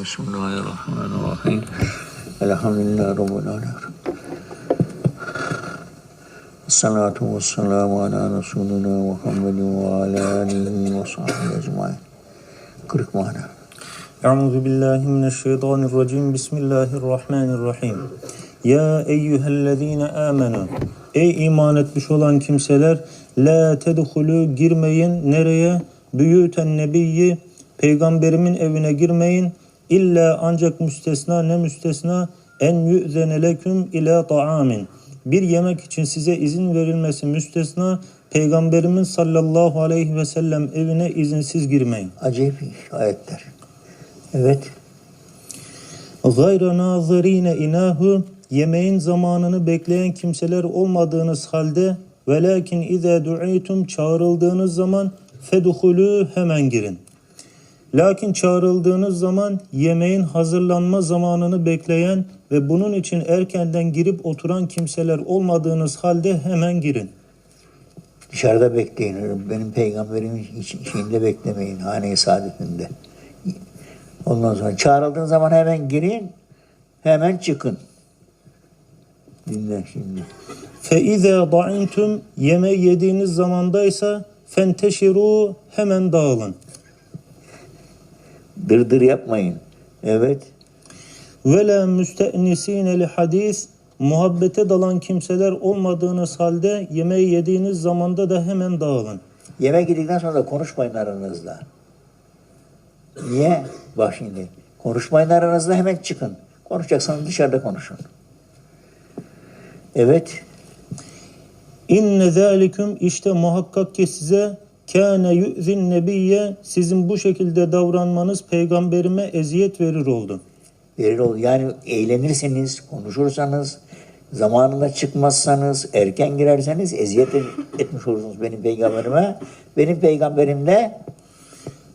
Bismillahirrahmanirrahim. Elhamdülillahi Rabbil Alemin. Salatu ve selamu ala Resulina Muhammedin ve ala alihi ve sahbihi ecmain. Kırık mana. Euzu billahi mineşşeytanirracim. Bismillahirrahmanirrahim. Ya eyyühellezine amenu. Ey iman etmiş olan kimseler, la tedhulu girmeyin nereye? Büyüten nebiyyi peygamberimin evine girmeyin İlla ancak müstesna ne müstesna En yü'zene leküm ila ta'amin Bir yemek için size izin verilmesi müstesna Peygamberimin sallallahu aleyhi ve sellem evine izinsiz girmeyin. Acayip ayetler. Evet. Gayra nazirine inahu yemeğin zamanını bekleyen kimseler olmadığınız halde velakin ize du'itum çağrıldığınız zaman feduhulu hemen girin. Lakin çağrıldığınız zaman yemeğin hazırlanma zamanını bekleyen ve bunun için erkenden girip oturan kimseler olmadığınız halde hemen girin. Dışarıda bekleyin. Benim peygamberimin hiç şeyinde beklemeyin. Hane-i saadetinde. Ondan sonra çağrıldığın zaman hemen girin. Hemen çıkın. Dinle şimdi. İze da'intum yeme yediğiniz zamandaysa fenteşiru hemen dağılın. Dırdır yapmayın. Evet. Ve la müste'nisine li hadis muhabbete dalan kimseler olmadığınız halde yemeği yediğiniz zamanda da hemen dağılın. Yemek yedikten sonra da konuşmayın aranızda. Niye? Bak şimdi. Konuşmayın aranızda hemen çıkın. Konuşacaksanız dışarıda konuşun. Evet. İnne zâliküm işte muhakkak ki size kâne yu'zin nebiyye sizin bu şekilde davranmanız peygamberime eziyet verir oldu. Verir ol. Yani eğlenirseniz, konuşursanız, zamanında çıkmazsanız, erken girerseniz eziyet et- etmiş olursunuz benim peygamberime. Benim peygamberim de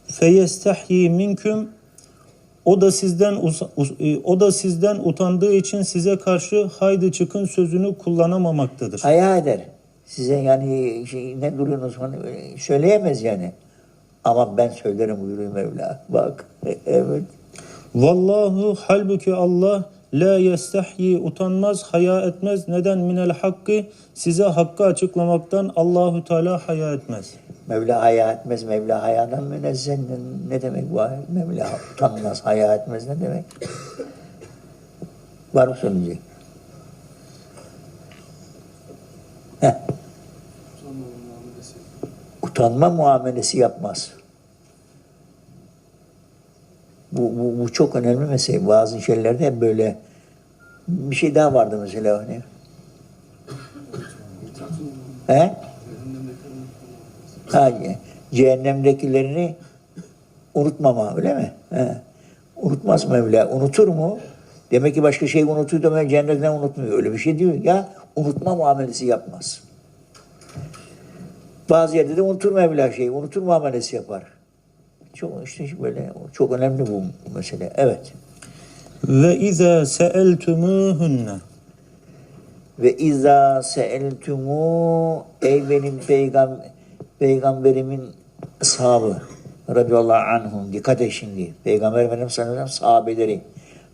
Feyestahyi minküm o da sizden e, o da sizden utandığı için size karşı haydi çıkın sözünü kullanamamaktadır. haya eder. Size yani şey, ne duruyorsunuz hani böyle söyleyemez yani. Ama ben söylerim buyuruyor Mevla. Bak evet. Vallahu halbuki Allah la yestahyi utanmaz, haya etmez. Neden minel hakkı size hakkı açıklamaktan Allahü Teala haya etmez. Mevla haya etmez. Mevla hayadan münezzeh. Ne, demek bu? Mevla utanmaz, haya etmez ne demek? Var mı söyleyecek? Utanma muamelesi yapmaz. Bu, bu, bu çok önemli mesele. Bazı şeylerde hep böyle bir şey daha vardı mesela hani. He? Ha, cehennemdekilerini unutmama öyle mi? He. Unutmaz Mevla. Unutur mu? Demek ki başka şey unutuyor da cehennemden unutmuyor. Öyle bir şey diyor. Ya unutma muamelesi yapmaz. Bazı yerde de unutur Mevla şeyi. Unutur muamelesi yapar. Çok işte böyle çok önemli bu mesele. Evet. Ve izâ seeltumuhunne Ve izâ seeltumu ey benim peygam peygamberimin ashabı radıyallahu anhum dikkat et şimdi peygamber efendimiz sallallahu sahabeleri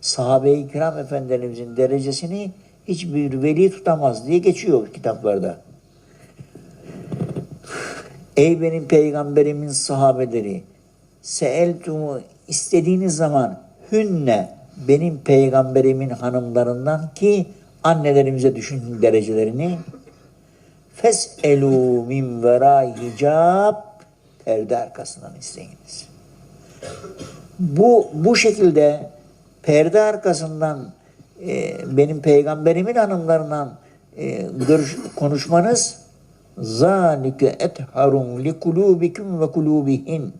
sahabe-i kiram efendilerimizin derecesini hiçbir veli tutamaz diye geçiyor kitaplarda. Ey benim peygamberimin sahabeleri seeltumu istediğiniz zaman hünne benim peygamberimin hanımlarından ki annelerimize düşünün derecelerini feselu min vera hicab perde arkasından isteyiniz. Bu bu şekilde perde arkasından e, benim peygamberimin hanımlarından e, görüş, konuşmanız zalike etharum li kulubikum ve kulubihin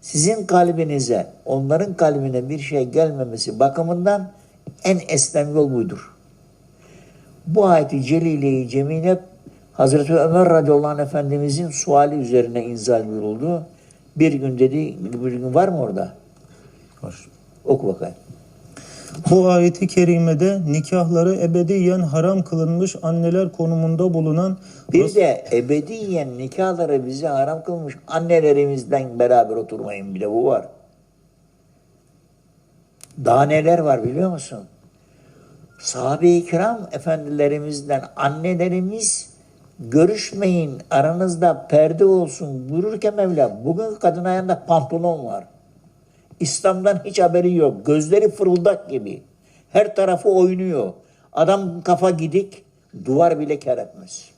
sizin kalbinize onların kalbine bir şey gelmemesi bakımından en eslem yol buydur. Bu ayeti celile-i cemile Hazreti Ömer radıyallahu anh efendimizin suali üzerine inzal buyuruldu. Bir gün dedi, bir gün var mı orada? var. Oku bakayım. Bu ayeti kerimede nikahları ebediyen haram kılınmış anneler konumunda bulunan Bir de ebediyen nikahları bize haram kılmış annelerimizden beraber oturmayın bir de bu var. Daha neler var biliyor musun? Sahabe-i kiram efendilerimizden annelerimiz görüşmeyin aranızda perde olsun buyururken Mevla bugün kadın ayağında pantolon var. İslam'dan hiç haberi yok. Gözleri fırıldak gibi. Her tarafı oynuyor. Adam kafa gidik, duvar bile kar etmez.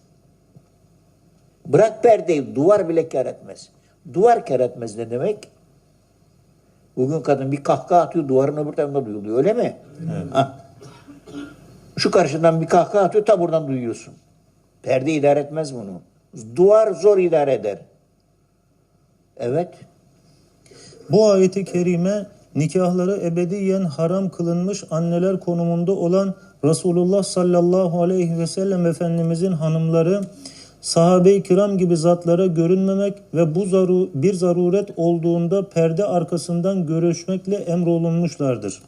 Bırak perdeyi, duvar bile kar etmez. Duvar kar etmez ne demek? Bugün kadın bir kahkaha atıyor, duvarın öbür tarafında duyuluyor. Öyle mi? Ha. Şu karşıdan bir kahkaha atıyor, ta buradan duyuyorsun. Perde idare etmez bunu. Duvar zor idare eder. Evet. Bu ayeti kerime nikahları ebediyen haram kılınmış anneler konumunda olan Resulullah sallallahu aleyhi ve sellem Efendimizin hanımları sahabe-i kiram gibi zatlara görünmemek ve bu zaru, bir zaruret olduğunda perde arkasından görüşmekle emrolunmuşlardır.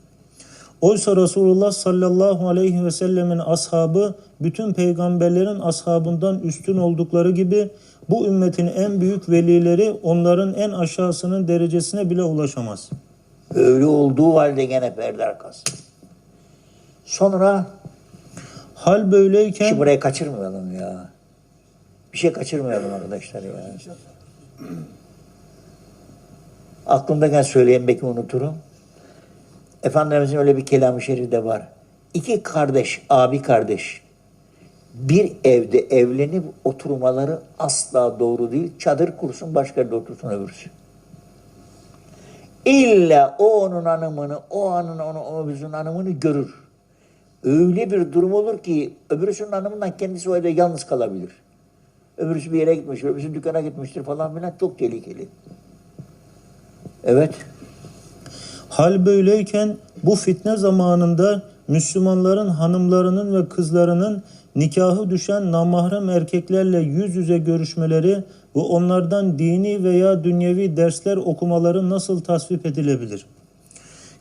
Oysa Resulullah sallallahu aleyhi ve sellemin ashabı bütün peygamberlerin ashabından üstün oldukları gibi bu ümmetin en büyük velileri onların en aşağısının derecesine bile ulaşamaz. Öyle olduğu halde gene perde arkası. Sonra Hal böyleyken şu burayı kaçırmayalım ya. Bir şey kaçırmayalım arkadaşlar ya. Aklımdayken söyleyeyim belki unuturum. Efendimizin öyle bir kelam-ı şerifi de var. İki kardeş, abi kardeş bir evde evlenip oturmaları asla doğru değil. Çadır kursun başka yerde otursun öbürsü. İlla o onun hanımını, o anın onu, o bizim hanımını görür. Öyle bir durum olur ki öbürsünün hanımından kendisi o evde yalnız kalabilir. Öbürsü bir yere gitmiş, öbürsü dükkana gitmiştir falan filan çok tehlikeli. Evet. hal böyleyken bu fitne zamanında Müslümanların hanımlarının ve kızlarının nikahı düşen namahrem erkeklerle yüz yüze görüşmeleri ve onlardan dini veya dünyevi dersler okumaları nasıl tasvip edilebilir?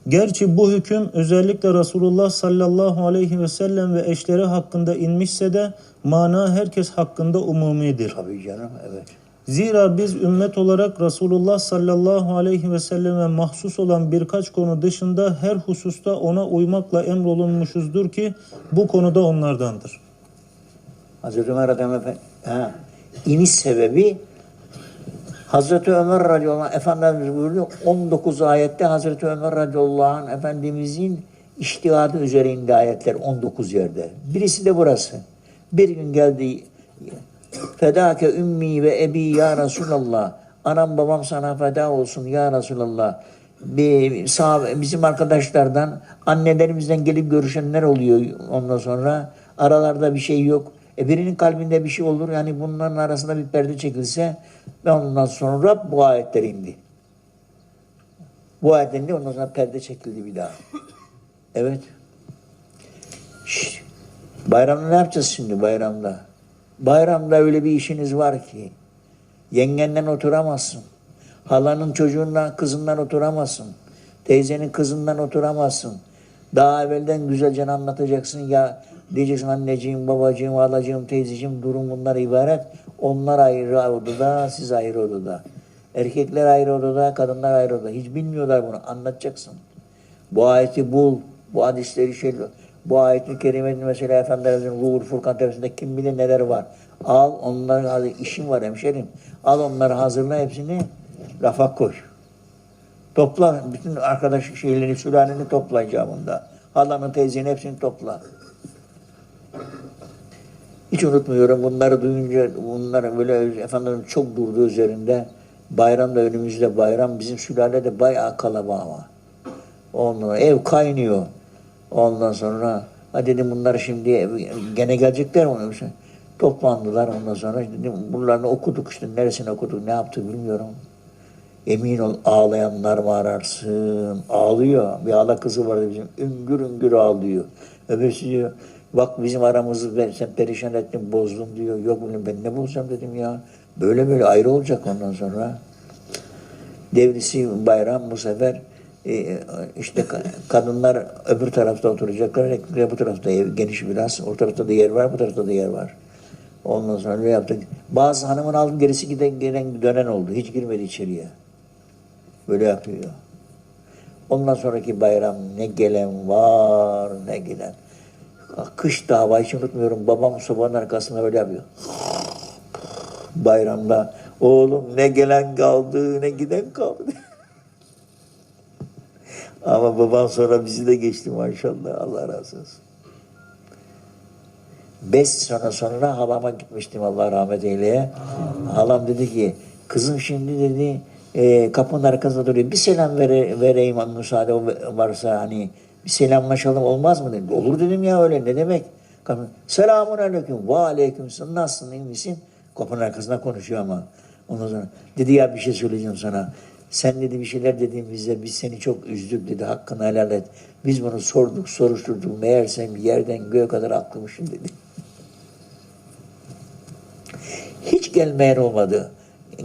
Gerçi bu hüküm özellikle Resulullah sallallahu aleyhi ve sellem ve eşleri hakkında inmişse de mana herkes hakkında umumidir. Tabii canım evet. Zira biz ümmet olarak Resulullah sallallahu aleyhi ve selleme mahsus olan birkaç konu dışında her hususta ona uymakla emrolunmuşuzdur ki bu konuda onlardandır. Hazreti Ömer Efendi ha, iniş sebebi Hazreti Ömer radıyallahu anh Efendimiz buyuruyor 19 ayette Hazreti Ömer radıyallahu anh Efendimizin iştihadı üzerinde ayetler 19 yerde. Birisi de burası. Bir gün geldi Fedake ümmi ve ebi ya Resulallah. Anam babam sana feda olsun ya Resulallah. Bizim arkadaşlardan annelerimizden gelip görüşenler oluyor ondan sonra. Aralarda bir şey yok. E birinin kalbinde bir şey olur. Yani bunların arasında bir perde çekilse ve ondan sonra bu ayetler indi. Bu ayet indi ondan sonra perde çekildi bir daha. Evet. Bayramda ne yapacağız şimdi bayramda? Bayramda öyle bir işiniz var ki yengenden oturamazsın. Halanın çocuğundan, kızından oturamazsın. Teyzenin kızından oturamazsın. Daha evvelden güzelce anlatacaksın ya diyeceksin anneciğim, babacığım, halacığım, teyzeciğim durum bunlar ibaret. Onlar ayrı odada, siz ayrı odada. Erkekler ayrı odada, kadınlar ayrı odada. Hiç bilmiyorlar bunu. Anlatacaksın. Bu ayeti bul. Bu hadisleri şey bu ayetin kerimenin mesela Efendimizin Ruhul Furkan tefsirinde kim bilir neler var. Al onları hadi işim var hemşerim. Al onları hazırla hepsini rafa koy. Topla bütün arkadaş şeyleri sülaleni topla icabında. Halanın teyzenin hepsini topla. Hiç unutmuyorum bunları duyunca bunlar böyle efendim çok durdu üzerinde. Bayramda önümüzde bayram bizim sülale de bayağı kalabalık ama. Ondan ev kaynıyor. Ondan sonra ha dedim bunlar şimdi gene gelecekler mi? Toplandılar ondan sonra dedim bunlarını okuduk işte neresini okuduk ne yaptık bilmiyorum. Emin ol ağlayanlar mı ararsın? Ağlıyor. Bir ağla kızı vardı bizim. Üngür üngür ağlıyor. Öbürsü diyor bak bizim aramızı ben, sen perişan ettin bozdun diyor. Yok bunu ben ne bozacağım dedim ya. Böyle böyle ayrı olacak ondan sonra. Devrisi bayram bu sefer e, işte ka- kadınlar öbür tarafta oturacaklar. Erkekler bu tarafta ev geniş biraz. O tarafta da yer var, bu tarafta da yer var. Ondan sonra ne yaptık? Bazı hanımın aldım gerisi giden gelen dönen oldu. Hiç girmedi içeriye. Böyle yapıyor. Ondan sonraki bayram ne gelen var ne giden. Kış dava hiç unutmuyorum. Babam sobanın arkasında öyle yapıyor. Bayramda oğlum ne gelen kaldı ne giden kaldı. Ama babam sonra bizi de geçti maşallah. Allah razı olsun. Beş sene sonra halama gitmiştim Allah rahmet eyleye. Halam dedi ki kızım şimdi dedi e, kapının arkasında duruyor. Bir selam vere, vereyim müsaade varsa hani bir selamlaşalım olmaz mı dedim. Olur dedim ya öyle ne demek. Kapı, Selamun aleyküm. Ve aleyküm. selam. Nasılsın iyi misin? Kapının arkasında konuşuyor ama. Ondan sonra dedi ya bir şey söyleyeceğim sana. Sen dedi bir şeyler dediğimizde biz seni çok üzdük dedi. Hakkını helal et. Biz bunu sorduk, soruşturduk. Meğersem yerden göğe kadar aklamışım dedi. Hiç gelmeyen olmadı.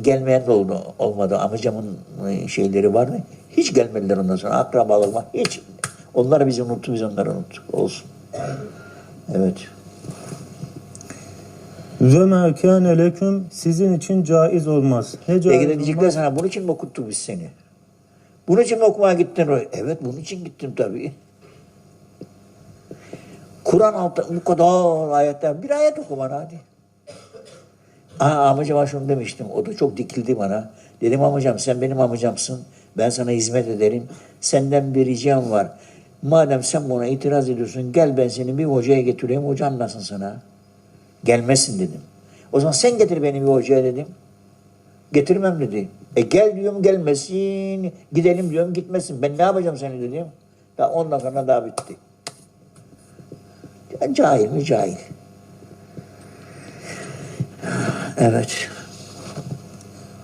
Gelmeyen de oldu, olmadı. Amcamın e, şeyleri vardı. Hiç gelmediler ondan sonra. Akrabalar var. Hiç. Onlar bizi unuttu, biz onları unuttuk. Olsun. Evet. Ve kâne leküm sizin için caiz olmaz. Ne caiz de diyecekler sana, bunun için mi okuttuk biz seni? Bunun için mi okumaya gittin? Evet, bunun için gittim tabii. Kur'an altı bu kadar ayetler. Bir ayet oku bana hadi. Aa, amcama şunu demiştim. O da çok dikildi bana. Dedim amcam sen benim amcamsın. Ben sana hizmet ederim. Senden bir ricam var. Madem sen buna itiraz ediyorsun gel ben seni bir hocaya getireyim. Hoca anlasın sana. Gelmesin dedim. O zaman sen getir beni bir hocaya dedim. Getirmem dedi. E gel diyorum gelmesin. Gidelim diyorum gitmesin. Ben ne yapacağım seni dedim. Ya ondan sonra daha bitti. Ya cahil mi cahil. Evet.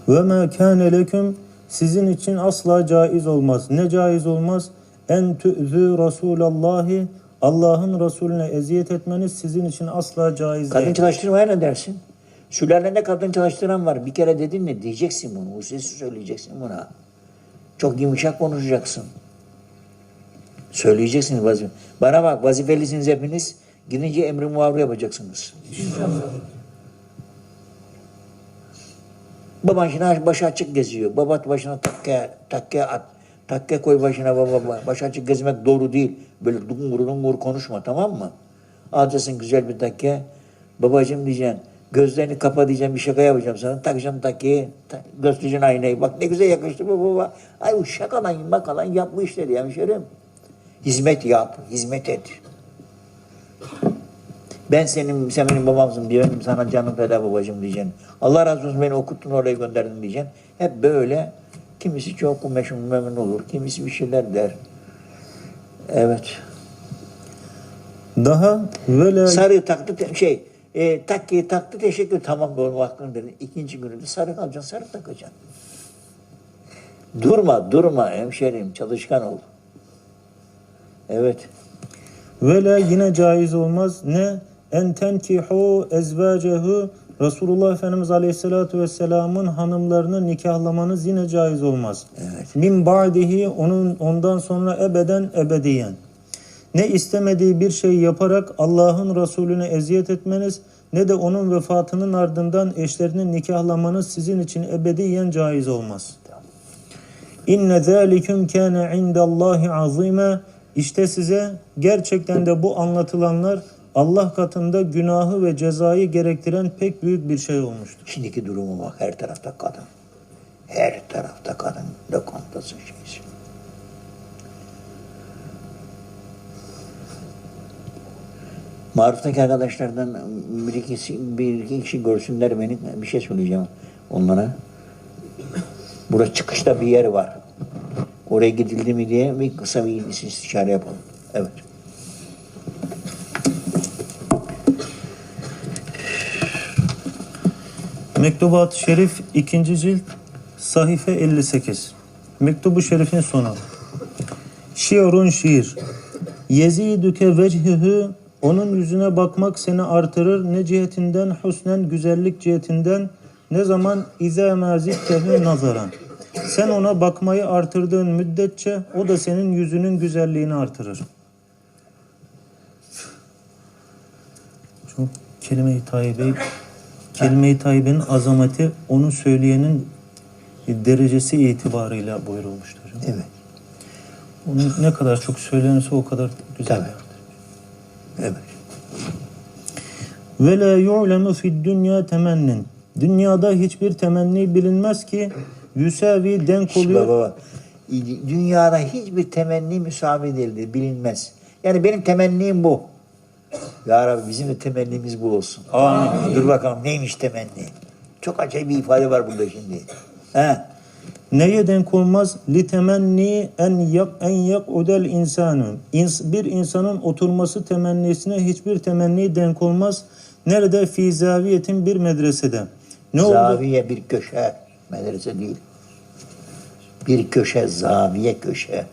Ve ma kâne leküm sizin için asla caiz olmaz. Ne caiz olmaz? En tu'zü Rasulallahi Allah'ın Resulüne eziyet etmeniz sizin için asla caiz Kadın değil. çalıştırmaya ne dersin? Sülalende kadın çalıştıran var. Bir kere dedin mi diyeceksin bunu. Bu sesi söyleyeceksin buna. Çok yumuşak konuşacaksın. Söyleyeceksin vazife. Bana bak vazifelisiniz hepiniz. Gidince emri muavri yapacaksınız. Baban şimdi başı açık geziyor. Baba başına takke, takke at. Takke koy başına baba. Başı açık gezmek doğru değil. Böyle dungur dungur konuşma tamam mı? Alacaksın güzel bir takke. Babacığım diyeceksin. Gözlerini kapa diyeceğim bir şaka yapacağım sana. Takacaksın takkeyi. Ta, göstereceksin aynayı. Bak ne güzel yakıştı bu baba. Ay bu şakalan makalan yap bu işleri hemşerim. Hizmet yap. Hizmet et. Ben senin, sen benim babamsın diyorum. Sana canım feda babacığım diyeceksin. Allah razı olsun beni okuttun oraya gönderdin diyeceksin. Hep böyle. Kimisi çok memnun olur. Kimisi bir şeyler der. Evet. Daha la Sarı taktı şey e, takkiyi taktı teşekkür tamam doğru hakkını dedi. İkinci günü de sarı kalacaksın sarı takacaksın. Durma durma hemşerim çalışkan ol. Evet. Ve la yine caiz olmaz. Ne? En tenkihu ezvacehu Resulullah Efendimiz Aleyhisselatü Vesselam'ın hanımlarını nikahlamanız yine caiz olmaz. Evet. Min ba'dihi onun ondan sonra ebeden ebediyen. Ne istemediği bir şey yaparak Allah'ın Resulüne eziyet etmeniz ne de onun vefatının ardından eşlerini nikahlamanız sizin için ebediyen caiz olmaz. İnne zâliküm kâne indallahi azîme. İşte size gerçekten de bu anlatılanlar Allah katında günahı ve cezayı gerektiren pek büyük bir şey olmuştur. Şimdiki durumu bak her tarafta kadın. Her tarafta kadın lokantası şeysi. Maruftaki arkadaşlardan bir iki, bir iki kişi görsünler beni bir şey söyleyeceğim onlara. Burada çıkışta bir yer var. Oraya gidildi mi diye bir kısa bir istişare yapalım. Evet. Mektubat-ı Şerif 2. cilt sahife 58. Mektubu Şerif'in sonu. Şiirun şiir. Yezidüke vechihü onun yüzüne bakmak seni artırır ne cihetinden husnen güzellik cihetinden ne zaman izâ mazittehu nazaran. Sen ona bakmayı artırdığın müddetçe o da senin yüzünün güzelliğini artırır. Çok kelime-i tayyibe kelime-i tayyibenin azameti onu söyleyenin derecesi itibarıyla buyurulmuştur. Evet. Onun ne kadar çok söylenirse o kadar güzel. Tabii. Evet. Ve la yu'lemu fid dünya temennin. Dünyada hiçbir temenni bilinmez ki yüsevi denk oluyor. baba, dünyada hiçbir temenni müsavi değildir, bilinmez. Yani benim temennim bu. Ya Rabbi bizim de temennimiz bu olsun. Amin. Dur bakalım neymiş temenni? Çok acayip bir ifade var burada şimdi. He. Neye denk olmaz? Li temenni en yak en yak odel insanı. İns- bir insanın oturması temennisine hiçbir temenni denk olmaz. Nerede? Fi zaviyetin bir medresede. Ne oldu? Zaviye bir köşe, medrese değil. Bir köşe, zaviye köşe.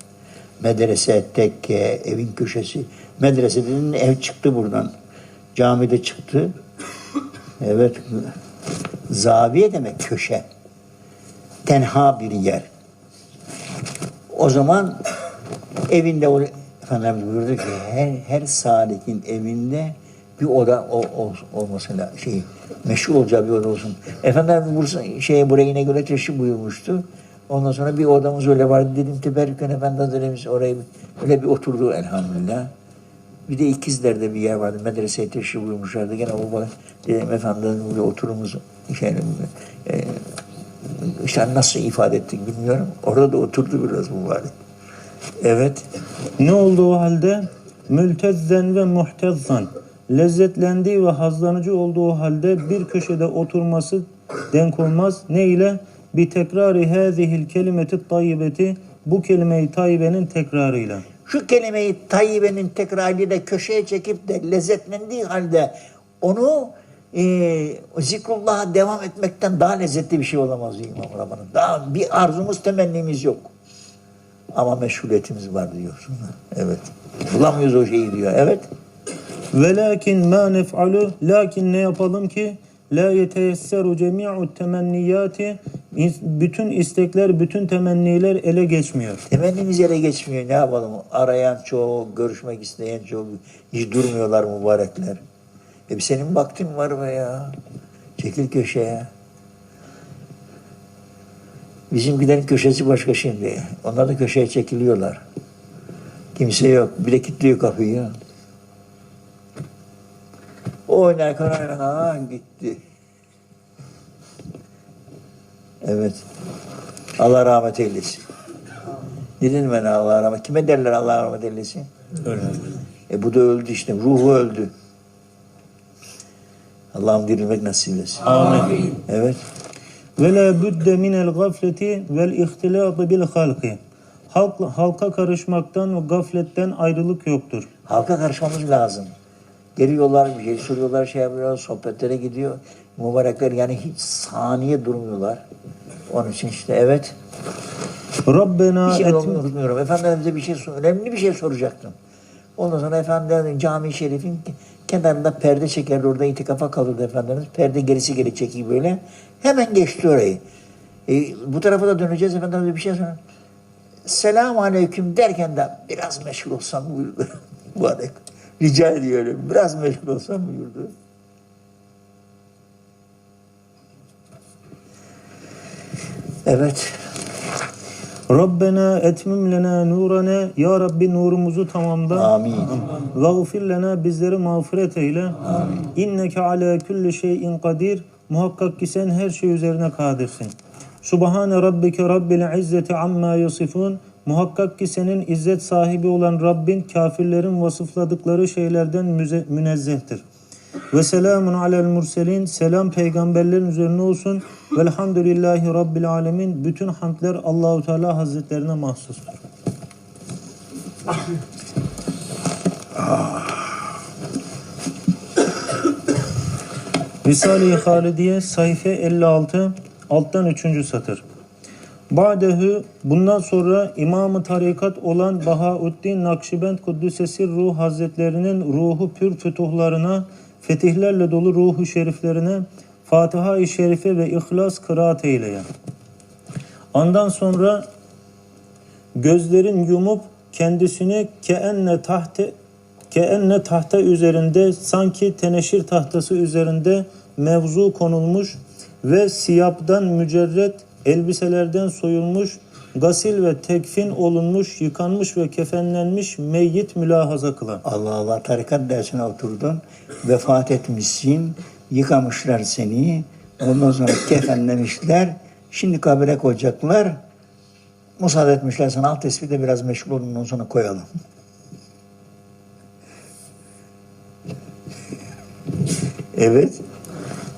Medrese, tekke, evin köşesi. Medrese dediğin ev çıktı buradan. Camide çıktı. Evet. Zaviye demek köşe. Tenha bir yer. O zaman evinde o Efendimiz buyurdu ki her, her salikin evinde bir oda o, o, olması lazım. Şey, meşhur olacağı bir oda olsun. Efendimiz Bursa, şeye, buraya yine göre teşrif buyurmuştu. Ondan sonra bir odamız öyle vardı. Dedim Teberrüken Efendi Hazretlerimiz orayı öyle bir oturdu elhamdülillah. Bir de ikizlerde bir yer vardı. Medreseye teşrif buyurmuşlardı. Gene o bana dedim efendim burada oturumuz şey, e, işte nasıl ifade ettik bilmiyorum. Orada da oturdu biraz mübarek. Evet. Ne oldu o halde? Mültezzen ve muhtezzan. Lezzetlendiği ve hazlanıcı olduğu halde bir köşede oturması denk olmaz. Ne ile? Bir tekrari hâzihil kelimeti tayyibeti. Bu kelime-i tayyibenin tekrarıyla. Şu kelimeyi Tayyibe'nin tekrarıyla köşeye çekip de lezzetlendiği halde onu e, zikrullah'a devam etmekten daha lezzetli bir şey olamaz diyor İmam Rabbani. Daha bir arzumuz, temennimiz yok. Ama meşguliyetimiz var diyorsun. Evet. Bulamıyoruz o şeyi diyor. Evet. Velakin ma nef'alu lakin ne yapalım ki la yeteyesseru cemi'u temenniyati bütün istekler, bütün temenniler ele geçmiyor. Temennimiz yere geçmiyor. Ne yapalım? Arayan çoğu, görüşmek isteyen çoğu hiç durmuyorlar mübarekler. E senin vaktin var be ya. Çekil köşeye. Bizimkilerin köşesi başka şimdi. Onlar da köşeye çekiliyorlar. Kimse yok. Bir de kilitliyor kapıyı. O oynarken oynarken gitti. Evet. Allah rahmet eylesin. Dedin ben Allah rahmet. Kime derler Allah rahmet eylesin? Öyle. E bu da öldü işte. Ruhu öldü. Allah'ım dirilmek nasip etsin. Amin. Evet. Ve la budde minel gafleti vel ihtilâdı bil halki. Halk, halka karışmaktan ve gafletten ayrılık yoktur. Halka karışmamız lazım. Geliyorlar, bir şey soruyorlar, şey yapıyorlar, sohbetlere gidiyor. Mübarekler yani hiç saniye durmuyorlar. Onun için işte evet. Rabbena Bir şey etm- unutmuyorum. Efendimiz'e bir şey önemli bir şey soracaktım. Ondan sonra Efendimiz cami-i şerifin kenarında perde çekerdi. Orada itikafa kalırdı Efendimiz. Perde gerisi geri çekiyor böyle. Hemen geçti orayı. E, bu tarafa da döneceğiz. Efendimiz bir şey sonra. Selamun aleyküm derken de biraz meşgul olsam. Mübarek. Rica ediyorum. Biraz meşgul olsam buyurdu. Evet. Rabbena etmim lena nurana ya Rabbi nurumuzu tamamla. Amin. Gafir lena bizleri mağfiret eyle. İnneke ala kulli şeyin kadir. Muhakkak ki sen her şey üzerine kadirsin. Subhane rabbike rabbil izzeti amma yasifun. Muhakkak ki senin izzet sahibi olan Rabbin kafirlerin vasıfladıkları şeylerden münezzehtir. Ve selamun alel murselin. Selam peygamberlerin üzerine olsun. Velhamdülillahi rabbil alemin. Bütün hamdler Allahu Teala Hazretlerine mahsustur. Risale-i Halidiye sayfa 56 alttan 3. satır. Ba'dehu bundan sonra İmam-ı Tarikat olan Bahaüddin Nakşibend Kuddüsesi Ruh Hazretlerinin ruhu pür fütuhlarına, fetihlerle dolu ruhu şeriflerine Fatiha-i Şerife ve İhlas kıraat eyleyen. Ondan sonra gözlerin yumup kendisini keenne tahte keenne tahta üzerinde sanki teneşir tahtası üzerinde mevzu konulmuş ve siyaptan mücerret elbiselerden soyulmuş gasil ve tekfin olunmuş, yıkanmış ve kefenlenmiş meyyit mülahaza kılan. Allah Allah tarikat dersine oturdun. Vefat etmişsin. Yıkamışlar seni. Ondan sonra kefenlemişler. Şimdi kabire koyacaklar. Müsaade etmişler sana alt tespitte biraz meşgul olun ondan sonra koyalım. evet.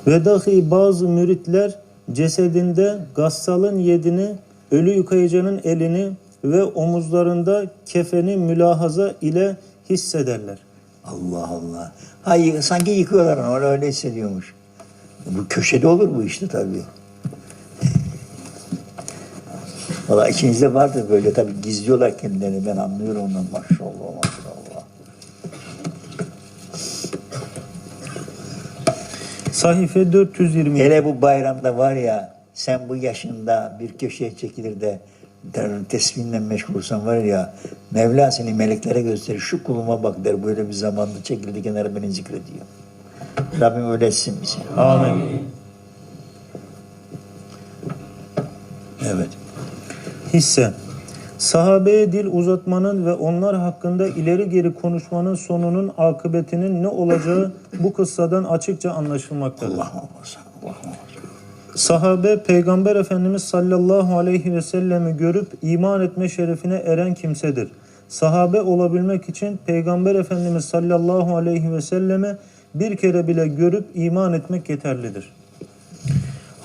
Ve dahi bazı müritler cesedinde gassalın yedini, ölü yıkayıcının elini ve omuzlarında kefeni mülahaza ile hissederler. Allah Allah. Hayır, sanki yıkıyorlar onu, öyle, hissediyormuş. Bu köşede olur bu işte tabii. Valla içinizde vardır böyle tabii gizliyorlar kendilerini ben anlıyorum ondan maşallah maşallah. Sahife 420. Hele bu bayramda var ya sen bu yaşında bir köşeye çekilir de der, tesbihinle meşgulsan var ya Mevla seni meleklere gösterir şu kuluma bak der böyle bir zamanda çekildi kenara beni zikrediyor. Rabbim öyle etsin bizi. Amin. Evet. Hisse. Sahabeye dil uzatmanın ve onlar hakkında ileri geri konuşmanın sonunun akıbetinin ne olacağı bu kıssadan açıkça anlaşılmaktadır. Allah. Sahabe Peygamber Efendimiz sallallahu aleyhi ve sellemi görüp iman etme şerefine eren kimsedir. Sahabe olabilmek için Peygamber Efendimiz sallallahu aleyhi ve selleme bir kere bile görüp iman etmek yeterlidir.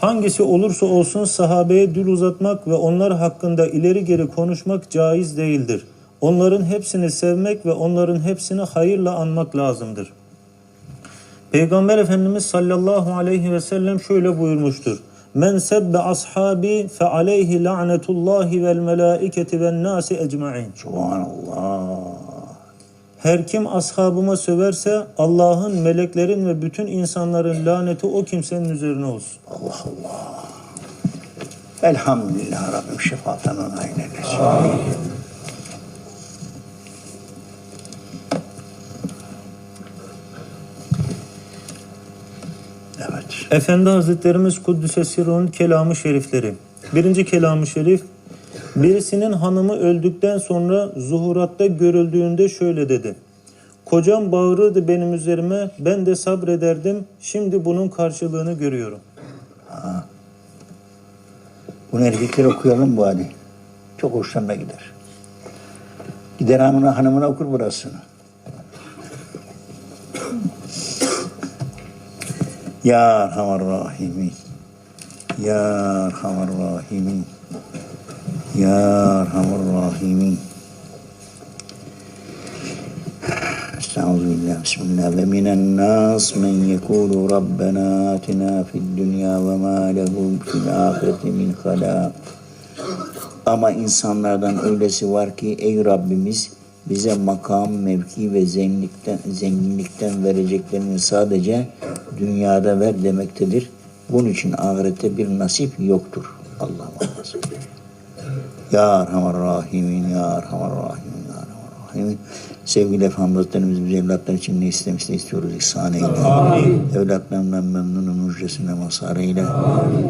Hangisi olursa olsun sahabeye dil uzatmak ve onlar hakkında ileri geri konuşmak caiz değildir. Onların hepsini sevmek ve onların hepsini hayırla anmak lazımdır. Peygamber Efendimiz sallallahu aleyhi ve sellem şöyle buyurmuştur. Men sebbe ashabi fe aleyhi la'netullahi vel melaiketi ven nasi ecmain. Subhanallah. Her kim ashabıma söverse Allah'ın, meleklerin ve bütün insanların laneti o kimsenin üzerine olsun. Allah Allah. Elhamdülillah Rabbim nail eylesin. Evet. Efendi Hazretlerimiz Kuddüse Sirru'nun kelamı şerifleri. Birinci kelamı şerif. Birisinin hanımı öldükten sonra zuhuratta görüldüğünde şöyle dedi. Kocam bağırırdı benim üzerime, ben de sabrederdim. Şimdi bunun karşılığını görüyorum. Bunu erkekler okuyalım bu hadi. Çok hoşlarına gider. Gider hanımına, hanımına okur burasını. Ya Erhamer Rahimin. Ya Erhamer Rahimin. Ya Erhamer Rahimin. استعوذ بالله بسم الله ومن الناس من يقول ربنا آتنا في الدنيا وما له في الآخرة من خلاق Ama insanlardan öylesi var ki ey Rabbimiz bize makam, mevki ve zenginlikten, zenginlikten vereceklerini sadece dünyada ver demektedir. Bunun için ahirette bir nasip yoktur. Allah muhafaza. ya Erhamer Rahimin, Ya Erhamer Rahimin, Ya Erhamer Rahimin. Sevgili Efendimiz Hazretlerimiz biz evlatlar için ne istemişse istiyoruz ihsan eyle. Evlatlarından memnunun müjdesine mazhar eyle.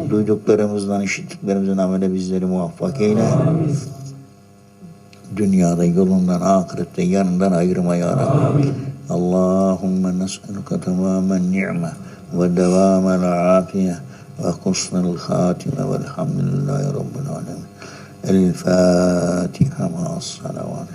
Duyduklarımızdan, işittiklerimizden amele bizleri muvaffak eyle. Dünyada yolundan, ahirette yanından ayırma ya Rabbi. Allahümme nes'eluka tamamen ni'me ve devamel afiye ve husnel hatime velhamdülillahi rabbil alemin. الفاتحة مع الصلوات.